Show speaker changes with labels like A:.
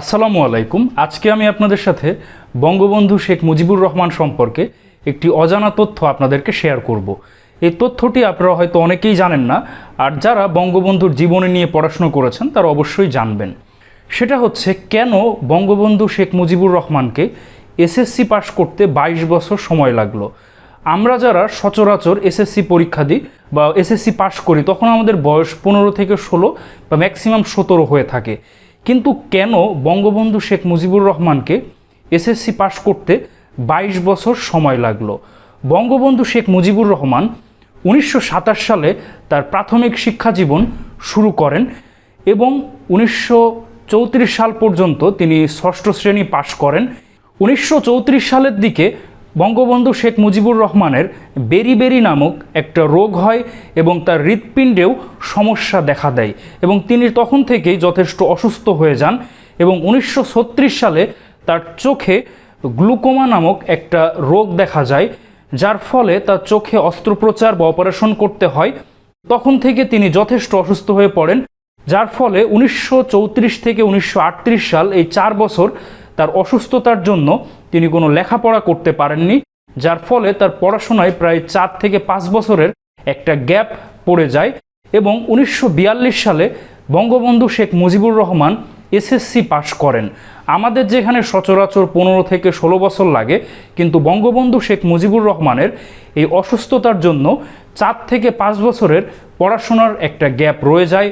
A: আসসালামু আলাইকুম। আজকে আমি আপনাদের সাথে বঙ্গবন্ধু শেখ মুজিবুর রহমান সম্পর্কে একটি অজানা তথ্য আপনাদেরকে শেয়ার করব। এই তথ্যটি আপনারা হয়তো অনেকেই জানেন না, আর যারা বঙ্গবন্ধুর জীবনী নিয়ে পড়াশুনো করেছেন তারা অবশ্যই জানবেন। সেটা হচ্ছে, কেন বঙ্গবন্ধু শেখ মুজিবুর রহমানকে এসএসসি পাশ করতে ২২ বছর সময় লাগল? আমরা যারা সচরাচর এসএসসি পরীক্ষা দিই বা এসএসসি পাশ করি, তখন আমাদের বয়স পনেরো থেকে ষোলো বা ম্যাক্সিমাম সতেরো হয়ে থাকে। কিন্তু কেন বঙ্গবন্ধু শেখ মুজিবুর রহমানকে এসএসসি পাশ করতে ২২ বছর সময় লাগল? বঙ্গবন্ধু শেখ মুজিবুর রহমান উনিশশো সাতাশ সালে তার প্রাথমিক শিক্ষা জীবন শুরু করেন এবং উনিশশো চৌত্রিশ সাল পর্যন্ত তিনি ষষ্ঠ শ্রেণি পাশ করেন। উনিশশো চৌত্রিশ সালের দিকে বঙ্গবন্ধু শেখ মুজিবুর রহমানের বেরি বেরি নামক একটা রোগ হয় এবং তার হৃৎপিণ্ডেও সমস্যা দেখা দেয় এবং তিনি তখন থেকেই যথেষ্ট অসুস্থ হয়ে যান এবং উনিশশো ছত্রিশ সালে তার চোখে গ্লুকোমা নামক একটা রোগ দেখা যায়, যার ফলে তার চোখে অস্ত্রোপচার বা অপারেশন করতে হয়। তখন থেকে তিনি যথেষ্ট অসুস্থ হয়ে পড়েন, যার ফলে উনিশশো চৌত্রিশ থেকে উনিশশো আটত্রিশ সাল এই চার বছর তার অসুস্থতার জন্য তিনি কোনো লেখাপড়া করতে পারেননি, যার ফলে তার পড়াশোনায় প্রায় চার থেকে পাঁচ বছরের একটা গ্যাপ পড়ে যায় এবং উনিশশো বিয়াল্লিশ সালে বঙ্গবন্ধু শেখ মুজিবুর রহমান এসএসসি পাশ করেন। আমাদের যেখানে সচরাচর পনেরো থেকে ষোলো বছর লাগে, কিন্তু বঙ্গবন্ধু শেখ মুজিবুর রহমানের এই অসুস্থতার জন্য চার থেকে পাঁচ বছরের পড়াশোনার একটা গ্যাপ রয়ে যায়।